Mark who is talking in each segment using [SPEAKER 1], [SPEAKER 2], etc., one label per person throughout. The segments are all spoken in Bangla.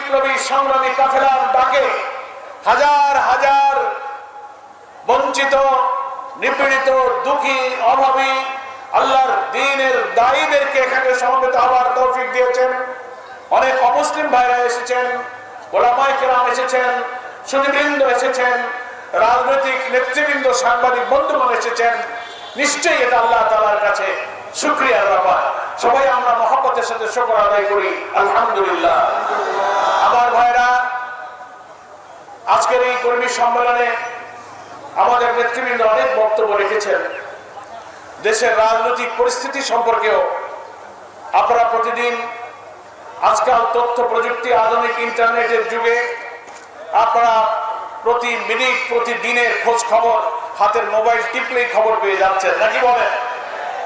[SPEAKER 1] বিপ্লবী সংগ্রামী কাফেলার ডাকে হাজার হাজার বঞ্চিত, নিপীড়িত, দুঃখী, অভাবী আল্লাহর দিনের দায়ীদেরকে এখানে সমবেত হওয়ার তৌফিক দিয়েছেন। অনেক অমুসলিম ভাইরা এসেছেন গোলামাই কেরাম এসেছেন সুদীবৃন্দ এসেছেন, রাজনৈতিক নেতৃবৃন্দ, সাংবাদিক, বন্ধুগণ এসেছেন। নিশ্চয়ই এটা আল্লাহ তালার কাছে শুক্রিয়ার ব্যাপার। সবাই আমরা মহব্বতের সাথে শকর আদায় করি, আলহামদুলিল্লাহ। আমার ভাইরা, আজকের এই কর্মী সম্মেলনে আমাদের নেতৃবৃন্দ অনেক বক্তব্য রেখেছেন। দেশের রাজনৈতিক পরিস্থিতি সম্পর্কেও আপনারা প্রতিদিন আজকাল তথ্য প্রযুক্তি, আধুনিক ইন্টারনেটের যুগে আপনারা প্রতি মিনিট প্রতি দিনের খোঁজ খবর, হাতের মোবাইল টিপলেই খবর পেয়ে যাচ্ছেন। নাকি বলেন?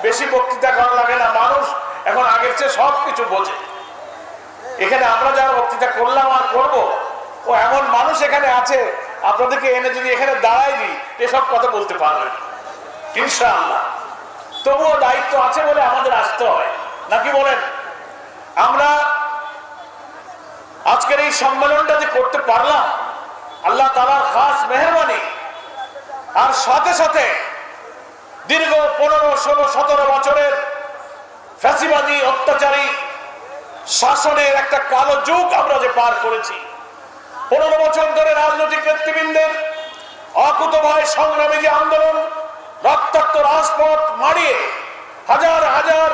[SPEAKER 1] বেশি বক্তৃতা করা লাগে না, মানুষ এখন আগের চেয়ে সব কিছু বোঝে। এখানে আমরা যারা বক্তৃতা করলাম আর করব, ও এমন মানুষ এখানে আছে, আপনাদেরকে এনে যদি এখানে দাঁড়াই দিই এসব কথা বলতে পারবেন ইনশাআল্লাহ। তবুও দায়িত্ব আছে বলে আমাদের আসতে হয়। নাকি বলেন? আমরা আজকের এই সম্মেলনটা যে করতে পারলাম, আল্লাহ তালার খাস মেহরবানি, আর সাথে সাথে দীর্ঘ পনেরো, ষোলো, সতেরো বছরের ফ্যাসিবাদী অত্যাচারী শাসনের একটা কালো যুগ আমরা যে পার করেছি। পনেরো বছর ধরে রাজনৈতিক নেতৃবৃন্দের অকুত ভয় সংগ্রামী যে আন্দোলন, রক্তাক্ত রাজপথ মারিয়ে হাজার হাজার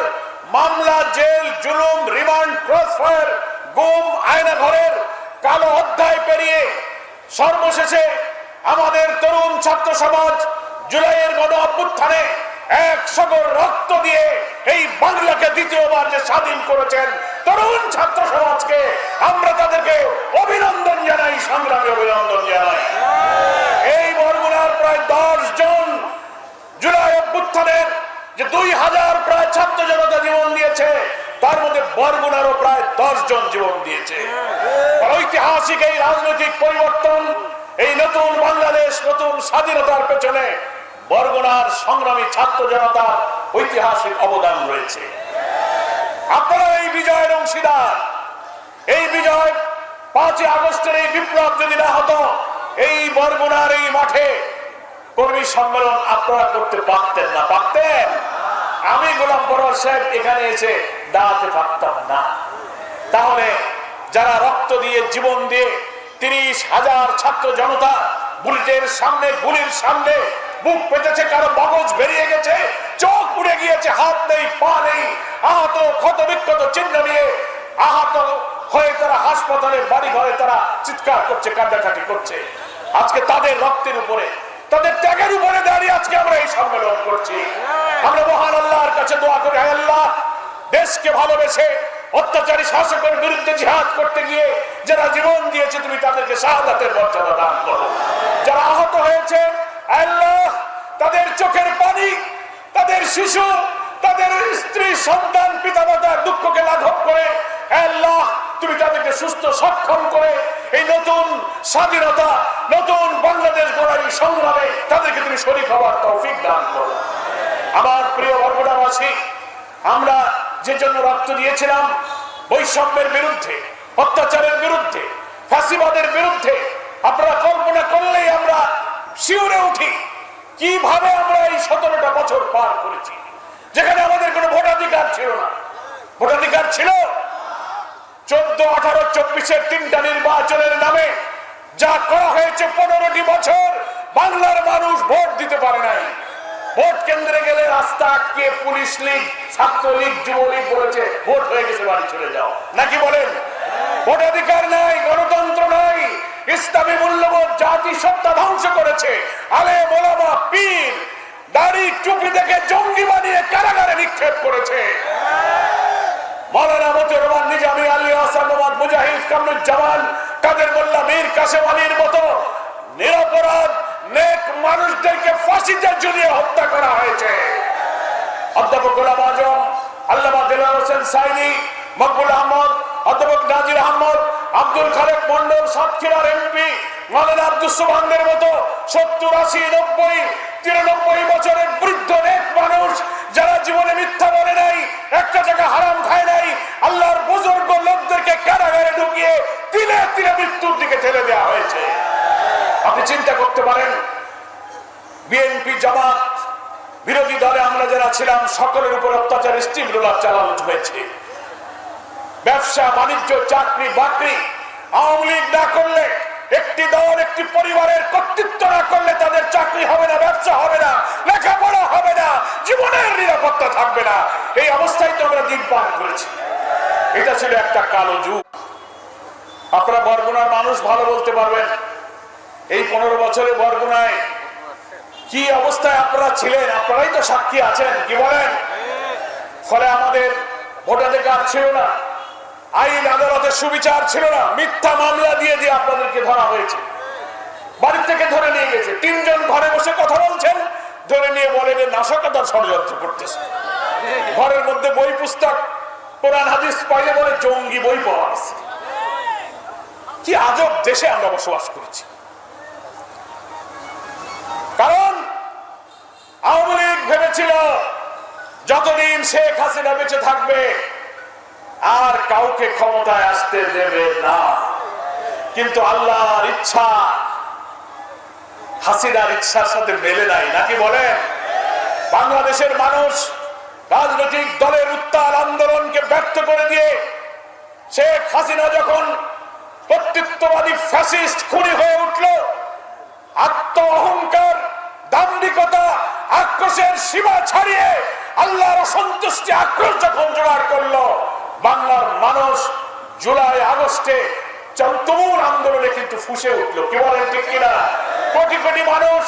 [SPEAKER 1] মামলা, জেল, জুলুম, রিমান্ড ক্রস ক্রসফায়ার, গুম, আয়না ঘরের কালো অধ্যায় পেরিয়ে সর্বশেষে আমাদের তরুণ ছাত্র সমাজ জুলাইয়ের গণ অভ্যুত্থানে এক সগর রক্ত দিয়ে এই বাংলাকে দ্বিতীয়বার যে স্বাধীন করেছেন তরুণ ছাত্র সমাজকে আমরা তাদেরকে অভিনন্দন জানাই, সংগ্রামী অভিনন্দন জানাই। এই বরগুনার প্রায় দশ জন জুলাই অভ্যুত্থানের যে দুই হাজার প্রায় ছাত্র জনতা জীবন দিয়েছে, তার মধ্যে বরগুনারও প্রায় দশ জন জীবন দিয়েছে। ঐতিহাসিক এই রাজনৈতিক পরিবর্তন, এই নতুন বাংলাদেশ, নতুন স্বাধীনতার পেছনে বরগুনার সংগ্রামী ছাত্র জনতার ঐতিহাসিক অবদান রয়েছে। আপনারা এই বিজয়ের অংশীদার। এই বিজয় পাঁচই আগস্টের এই বিপ্লব যদি না হতো, এই বরগুনার এই মাঠে কর্মী সম্মেলন আপনারা করতে পারতেন না। পারতেন? আমি গোলাম বড় সাহেব এখানে এসে দাঁড়াতে পারতাম না। তাহলে যারা রক্ত দিয়ে, জীবন দিয়ে তিরিশ হাজার ছাত্র জনতা বুলেটের সামনে, গুলির সামনে বুক পেতেছে কারও মগজ বেরিয়ে গেছে চোখ উড়ে গিয়েছে হাত নেই পা নেই। আহত ক্ষত বিক্ষত চিহ্ন নিয়ে আহত হয়ে তারা হাসপাতালে বাড়ি ঘরে তারা চিৎকার করছে কান্দাকাটি করছে। আজকে তাদের রক্তের উপরে তাদের ত্যাগের উপরে দাঁড়িয়ে আজকে আমরা এই সম্মেলন করছি। আমরা মহান আল্লাহর কাছে দোয়া করি হায় আল্লাহ দেশকে ভালোবেসে অত্যাচারী শাসকের বিরুদ্ধে জিহাদ করতে গিয়ে যারা জীবন দিয়েছে তুমি তাদেরকে শাহাদাতের মর্যাদা দান করো। যারা আহত হয়েছে তাদের চোখের পানি, তাদের শিশু, তাদের স্ত্রী, সন্তান, পিতামাতার দুঃখকে লাঘব করে। তুমি তাদেরকে সুস্থ, সক্ষম করে এই নতুন স্বাধীনতা, নতুন বাংলাদেশ গড়ার সংগ্রামে তাদেরকে তুমি শরীর হওয়ার তৌফিক দান করো। আমার প্রিয় বর্গটাবাসী আমরা যে জন্য রক্ত দিয়েছিলাম বৈষম্যের বিরুদ্ধে, অত্যাচারের বিরুদ্ধে ফাঁসিবাদের বিরুদ্ধে, আপনারা কল্পনা করলেই আমরা শিউরে উঠি। কীভাবে আমরা এই সতেরোটা বছর পার করেছি? যেখানে আমাদের কোনো ভোটাধিকার ছিল না। ভোটাধিকার ছিল? চোদ্দ, আঠারো, চব্বিশের তিনটা নির্বাচনের নামে যা করা হয়েছে পনেরোটি বছর, বাংলার মানুষ ভোট দিতে পারে নাই। ভোট কেন্দ্রে গেলে রাস্তা আটকে পুলিশ লীগ, ছাত্র লীগ, যুবলীগ বলেছে, ভোট হয়ে গেছে, বাড়ি চলে যাও। নাকি বলেন? ভোটাধিকার নাই, গণতন্ত্র নাই। ইসলামী মূল্যবোধ জাতি সত্তা ধ্বংস করেছে। আলে মোলামা পীর দাড়ি টুপি দেখে জঙ্গি বানিয়ে কারাগারে নিক্ষেপ করেছে। আলী হত্যা করা হয়েছে। আহমদ, অধ্যাপক নাজির আহমদ আব্দুল খালেক মন্ডল সাতক্ষীরার এমপি, মৌলানা আব্দুল সুবহানের মতো সত্তর আশি, নব্বই, তিরানব্বই বছরের বৃদ্ধ নেক মানুষ যারা জীবনে মিথ্যা বলে নাই, একটা জায়গা হারাম খায় নাই, আল্লাহর বুজুর্গ লোকদেরকে কারাগারে ঢুকিয়ে তিলে দিনে মৃত্যুর দিকে ঠেলে দেওয়া হয়েছে। আপনি চিন্তা করতে পারেন, বিএনপি জামাত, বিরোধী দলে আমরা যারা ছিলাম, সকলের উপর অত্যাচার, স্টিম রোলার চালানো হয়েছে। ব্যবসা, বাণিজ্য, চাকরি, বাকরি, আওয়ামী লীগ না করলে, একটি দল, একটি পরিবারের কর্তৃত্ব না করলে তাদের চাকরি হবে না, ব্যবসা হবে না, লেখাপড়া হবে না, জীবনের নিরাপত্তা থাকবে না। এই অবস্থায় তো আমরা দিন পার করেছি। এটা ছিল একটা কালো যুগ। আপনারা বরগুনার মানুষ ভালো বলতে পারবেন। এই পনেরো বছরে বরগুনায় কি অবস্থায় আপনারা ছিলেন? আপনারাই তো সাক্ষী আছেন, কি বলেন? ফলে আমাদের ভোটাধিকার ছিল না। আইন আদালতের সুবিচার ছিল না, মিথ্যা মামলা দিয়ে দিয়ে আপনাদেরকে ধরা হয়েছে। বাড়ি থেকে ধরে নিয়ে গেছে। তিনজন ঘরে বসে কথা বলছেন, ধরে নিয়ে বলে যে নাশকতার ষড়যন্ত্র করতেছে। ঘরের মধ্যে বই পুস্তক, কোরআন, হাদিস পাইলে বলে জঙ্গি বই পাওয়া গেছে। কি আজব দেশে আমরা বসবাস করেছি। কারণ আওয়ামী লীগ ভেবেছিল, যতদিন শেখ হাসিনা বেঁচে থাকবে আর কাউকে ক্ষমতায় আসতে দেবে না। কিন্তু আল্লাহর ইচ্ছা, হাসিনার ইচ্ছার সাথে মেলে নাই, নাকি বলে বাংলাদেশের মানুষ রাজনৈতিক দলের উত্তাল আন্দোলনকে ব্যর্থ করে দিয়ে শেখ হাসিনা যখন কর্তৃত্ববাদী ফ্যাসিস্ট খুনি হয়ে উঠল আত্ম অহংকার দাম্ভিকতা, আক্রোশের সীমা ছাড়িয়ে আল্লাহর অসন্তুষ্টি আক্রোশ যখন জোগাড় করল বাংলার মানুষ জুলাই আগস্টে তুমুল আন্দোলনে কিন্তু ফুসে উঠল। কি বলেন ঠিক কিনা? কোটি কোটি মানুষ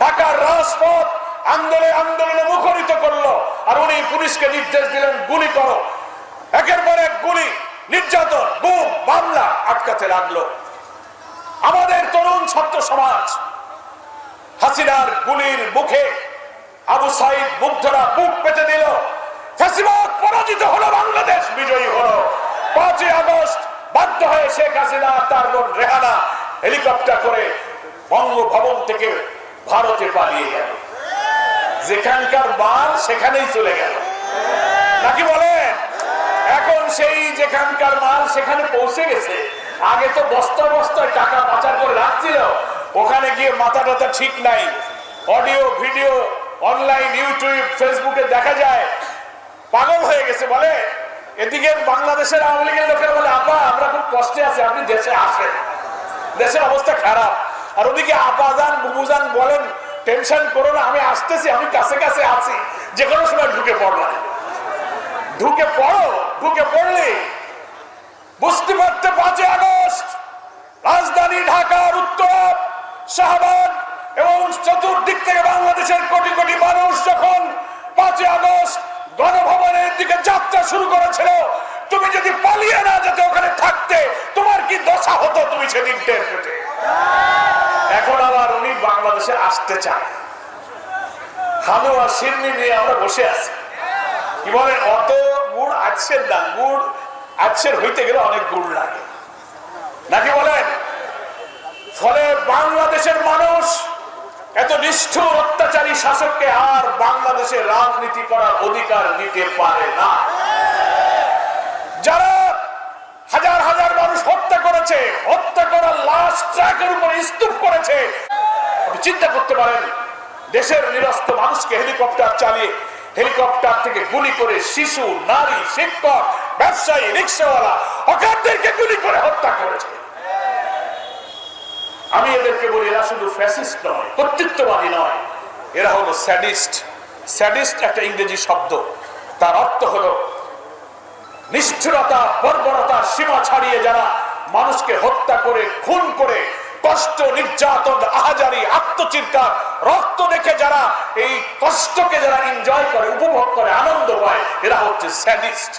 [SPEAKER 1] ঢাকার রাজপথ আন্দোলনে আন্দোলনে মুখরিত করল আর উনি পুলিশকে নির্দেশ দিলেন, গুলি করো। একের পর এক গুলি, নির্যাতন বুম মামলা আটকাতে লাগল। আমাদের তরুণ ছাত্র সমাজ, হাসিনার গুলির মুখে আবু সাইদ মুগ্ধরা বুক পেতে দিল। ফ্যাসিবাদ পরাজিত হলো বাংলাদেশ। বিজয়ী হলো। পাঁচই আগস্ট বাধ্য হয়ে শেখ হাসিনা তার বোন রেহানা হেলিকপ্টার করে বঙ্গভবন থেকে ভারতে পালিয়ে গেল। যেখানকার মাল সেখানেই চলে গেল। নাকি বলেন? এখন সেই যেখানকার মাল সেখানে পৌঁছে গেছে। আগে তো বস্তা বস্তায় টাকা পাচার করে রাখছিল। ওখানে গিয়ে মাথা টাথা ঠিক নাই। অডিও, ভিডিও, অনলাইন, ইউটিউব, ফেসবুকে দেখা যায় পাগল হয়ে গেছে, বলে? এদিকে বাংলাদেশের আওয়ামী লীগের লোকেরা বলে, আপা, আমরা খুব কষ্টে আছি, আপনি দেশে আসেন। দেশের অবস্থা খারাপ। আর ওদিকে আপা যান, বুবু যান বলেন, টেনশন করো না, আমি আসতেছি, আমি কাছে কাছে আছি। যে কোনো সময় ঢুকে পড়লাম ঢুকে পড়ো, ঢুকে পড়লে। বুঝতে পারতে পাঁচই আগস্ট, রাজধানী ঢাকার উত্তর, শাহবাগ এবং চতুর্দিক থেকে বাংলাদেশের কোটি কোটি মানুষ যখন পাঁচই আগস্ট গণভবনের দিকে যাত্রা শুরু করেছিল। তুমি যদি পালিয়ে না যেতে ওখানে থাকতে, তোমার কি দশা হতো তুমি সেদিন টের পেতে? এখন আবার উনি বাংলাদেশে আসতে চায়। হালুয়া সিন্নি নিয়ে আমরা বসে আছি। কি বলে, অত গুড় আছের না, গুড় আছের হইতে গেলে অনেক গুড় লাগে। নাকি বলেন? ফলে বাংলাদেশের মানুষ এত নিষ্ঠুর অত্যাচারী শাসককে আর বাংলাদেশে রাজনীতি করার অধিকার নিতে পারে না। যারা হাজার হাজার মানুষ হত্যা করেছে, হত্যা করার লাশ ট্র্যাকের উপরে স্তূপ করেছে চিন্তা করতে পারেন, দেশের নিরস্ত মানুষকে হেলিকপ্টার চালিয়ে হেলিকপ্টার থেকে গুলি করে শিশু, নারী, শিক্ষক, ব্যবসায়ী, রিক্সাওয়ালা, হকারদেরকে গুলি করে হত্যা করেছে। আমি এদেরকে বলি, এরা শুধু ফ্যাসিস্ট নয় কর্তৃত্ববাদী নয়। এরা হলো স্যাডিস্ট স্যাডিস্ট একটা ইংরেজি শব্দ। তার অর্থ হলো, নিষ্ঠুরতা বর্বরতার সীমা ছাড়িয়ে যারা মানুষকে হত্যা করে, খুন করে, কষ্ট, নির্যাতন, আহাজারি আত্মচিৎকার রক্ত দেখে যারা এই কষ্টকে যারা এনজয় করে, উপভোগ করে, আনন্দ পায়, এরা হচ্ছে স্যাডিস্ট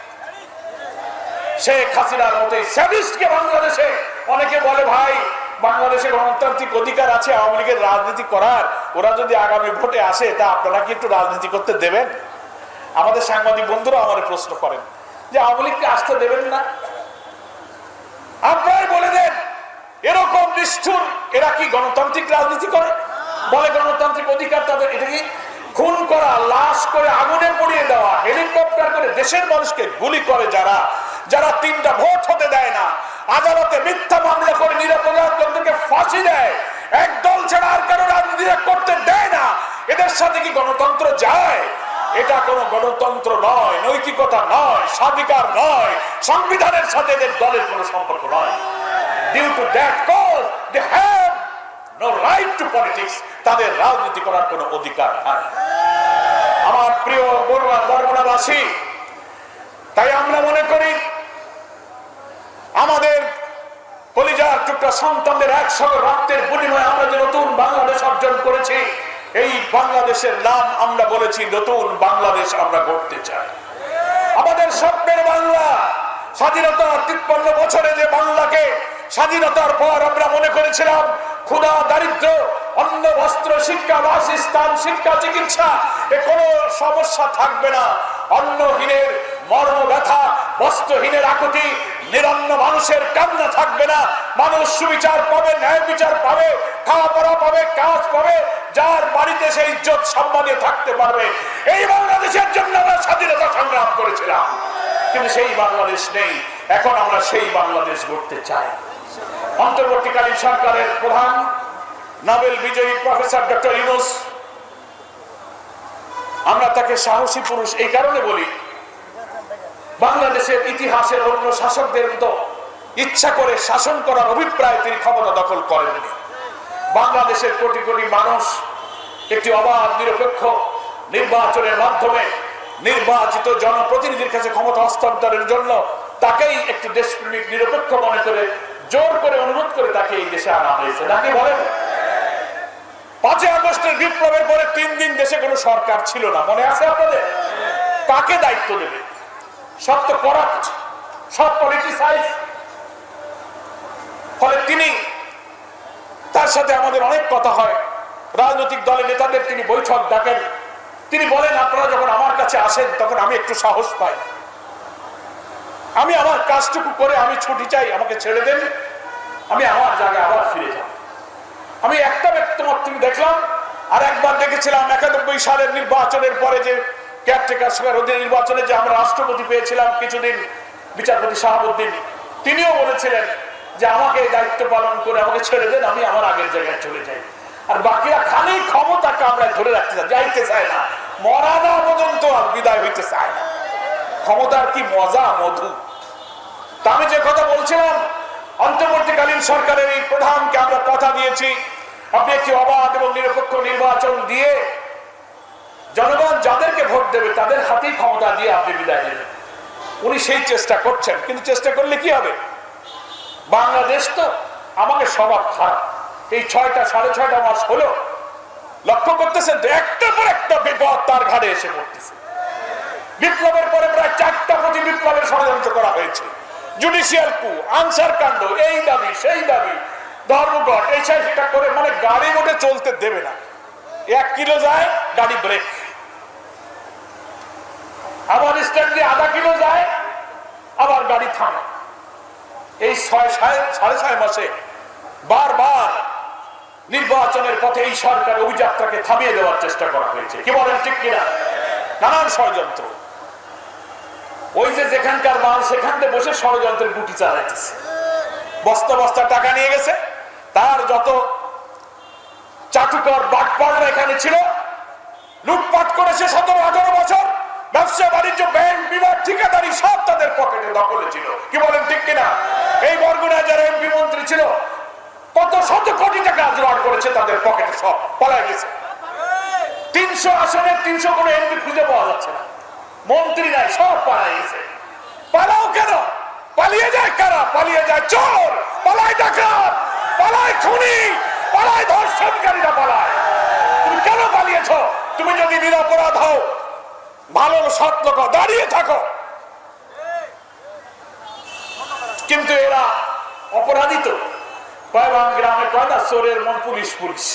[SPEAKER 1] শেখ হাসিনার মতো স্যাডিস্টকে বাংলাদেশে অনেকে বলে, ভাই বাংলাদেশে গণতান্ত্রিক অধিকার আছে, আওয়ামী লীগের রাজনীতি করার। ওরা যদি আগামী ভোটে আসে, তা আপনারা কি একটু রাজনীতি করতে দেবেন? আমাদের সাংবাদিক বন্ধুরা আমার প্রশ্ন করেন যে আওয়ামী লীগকে আসতে দেবেন না? আপনারাই বলে দেন, এরকম নিষ্ঠুর এরা কি গণতান্ত্রিক রাজনীতি করে? বলে গণতান্ত্রিক অধিকার তাদের, এটা কি খুন করা, লাশ করে আগুনে পড়িয়ে দেওয়া, হেলিকপ্টার করে দেশের মানুষকে গুলি করে যারা যারা তিনটা ভোট হতে দেয় না, আদালতে মিথ্যা মামলা করে লোকদেরকে ফাঁসি দেয়। এক দল ছাড়া আর কারও রাজনীতি করতে দেয় না। এদের সাথে কি গণতন্ত্র যায়? এটা কোনো গণতন্ত্র নয়, নৈতিকতা নয়, স্বাধিকার নয়, সংবিধানের সাথে এদের দলের কোনো সম্পর্ক নয়। Due to that cause they have no right to politics তাদের রাজনীতি করার কোনো অধিকার নাই। আমার প্রিয় বড়ুয়া বরগুনাবাসী তাই আমরা মনে করি আমাদের টুকরা সন্তানদের একসঙ্গে রক্তের বিনিময়ে আমরা যে নতুন বাংলাদেশ অর্জন করেছি, এই বাংলাদেশের নাম আমরা বলেছি নতুন বাংলাদেশ আমরা গড়তে চাই। আমাদের স্বপ্নের বাংলা, স্বাধীনতার তিপ্পান্ন বছরে যে বাংলাকে স্বাধীনতার পর আমরা মনে করেছিলাম, ক্ষুধা, দারিদ্র, অন্ন, বস্ত্র, শিক্ষা, বাসস্থান, শিক্ষা, চিকিৎসা, এ কোনো সমস্যা থাকবে না। অন্নহীনের মর্ম ব্যথা বস্ত্রহীনের আকুতি নিরন্ন মানুষের কান্না থাকবে না। মানুষ সুবিচার পাবে, ন্যায় বিচার পাবে, খাওয়া পড়া পাবে, কাজ পাবে, যার বাড়িতে সেই ইজ্জত সম্মানে থাকতে পারবে। এই বাংলাদেশের জন্য আমরা স্বাধীনতা সংগ্রাম করেছিলাম। কিন্তু সেই বাংলাদেশ নেই। এখন আমরা সেই বাংলাদেশ গড়তে চাই। অন্তর্বর্তীকালীন সরকারের প্রধান নোবেল বিজয়ী প্রফেসর ডক্টর ইউনুস, আমরা তাকে সাহসী পুরুষ এই কারণে বলি বাংলাদেশের ইতিহাসের অন্য শাসকদের মতো ইচ্ছা করে শাসন করার অভিপ্রায় তিনি ক্ষমতা দখল করেননি। বাংলাদেশের কোটি কোটি মানুষ একটি অবাধ, নিরপেক্ষ নির্বাচনের মাধ্যমে নির্বাচিত জনপ্রতিনিধির কাছে ক্ষমতা হস্তান্তরের জন্য তাকেই একটি দেশপ্রেমিক নিরপেক্ষ মনে করে, জোর করে অনুরোধ করে তাকে এই দেশে আনা হয়েছে। নাকি বলেন, পাঁচই আগস্টের বিপ্লবের পরে তিন দিন দেশে কোনো সরকার ছিল না। মনে আছে আপনাদের? কাকে দায়িত্ব দেবে? সব তো করাপ্ট সব পলিটিসাইজ ফলে তিনি তার সাথে আমাদের অনেক কথা হয়। রাজনৈতিক দলের নেতাদের তিনি বৈঠক ডাকেন। তিনি বলেন, আপনারা যখন আমার কাছে আসেন, তখন আমি একটু সাহস পাই। আমি আমার কাজটুকু করে আমি ছুটি চাই, আমাকে ছেড়ে দেন। আমি আমার জায়গায় আবার ফিরে যাব আমি একটা ব্যক্তিমাত্র দেখলাম, আর একবার দেখেছিলাম একানব্বই সালের নির্বাচনের পরে যে অধীনে নির্বাচনে যে আমরা রাষ্ট্রপতি পেয়েছিলাম কিছুদিন বিচারপতি শাহাবুদ্দিন, তিনিও বলেছিলেন যে আমাকে দায়িত্ব পালন করে আমাকে ছেড়ে দেন, আমি আমার আগের জায়গায় চলে যাই। আর বাকিরা খালি ক্ষমতাকে আমরা ধরে রাখতে চাই, যাইতে চায় না। মরা না পর্যন্ত বিদায় হইতে চায় না। ক্ষমতার কি মজা, মধু? তা আমি যে কথা বলছিলাম, অন্তর্বর্তীকালীন সরকারের এই প্রধানকে আমরা কথা দিয়েছি। আপনি একটি অবাধ এবং নিরপেক্ষ নির্বাচন দিয়ে জনগণ যাদেরকে ভোট দেবে, তাদের হাতেই ক্ষমতা দিয়ে আপনি বিদায় দেবেন উনি সেই চেষ্টা করছেন, কিন্তু চেষ্টা করলে কি হবে? বাংলাদেশ তো আমাকে স্বভাব খারাপ। এই ছয়টা, সাড়ে ছয়টা মাস হলো, লক্ষ্য করতেছেন তো একটা পর একটা বিপদ তার ঘাড়ে এসে পড়তেছে। বিপ্লবের পরে প্রায় চারটা প্রতি বিপ্লবের ষড়যন্ত্র করা হয়েছে। জুডিশিয়াল কু আনসার কাণ্ড, এই দাবি, সেই দাবি, ধর্মঘট, এই সেটা করে মানে গাড়ি মোটে চলতে দেবে না। এক কিলো যায়, গাড়ি ব্রেক আবার স্ট্যান্ড দিয়ে আধা কিলো যায়, আবার গাড়ি থামে। এই ছয় সাড়ে সাড়ে ছয় মাসে বারবার নির্বাচনের পথে এই সরকার অভিযাত্রাকে থামিয়ে দেওয়ার চেষ্টা করা হয়েছে। কি বলেন, ঠিক কিনা? নানান ষড়যন্ত্র। ওই যে যেখানকার মাল, সেখান থেকে বসে ষড়যন্ত্রের গুটি চালাইতেছে। বস্তা বস্তা টাকা নিয়ে গেছে। তার যত চাটুকর বাটপাড়রা এখানে ছিল, লুটপাট করেছে সতেরো আঠারো বছর। ব্যবসা বাণিজ্য, ব্যাংক, বিভাগ, ঠিকাদারি সব তাদের পকেটে দখলে ছিল। কি বলেন, ঠিক কিনা? এই বরগুনা যারা এমপি মন্ত্রী ছিল, কত শত কোটি টাকা জোগাড় করেছে তাদের পকেটে সব, পালাই গেছে। তিনশো আসনের তিনশো কোনো এমপি খুঁজে পাওয়া যাচ্ছে না। মন্ত্রী নাই, সব পালাই গেছে। পালাও কেন? পালিয়ে যায় কারা? পালিয়ে যায় চোর, পালায় ডাকাত, পালায় খুনি, পালায় ধর্ষণকারীরা পালায়। তুমি কেন পালিয়েছ? তুমি যদি নিরাপরাধ হও ভালো সৎ লোক দাঁড়িয়ে থাকো। কিন্তু এরা অপরাধী তো। গ্রামে কয় চোরের মন পুলিশ পুলিশ।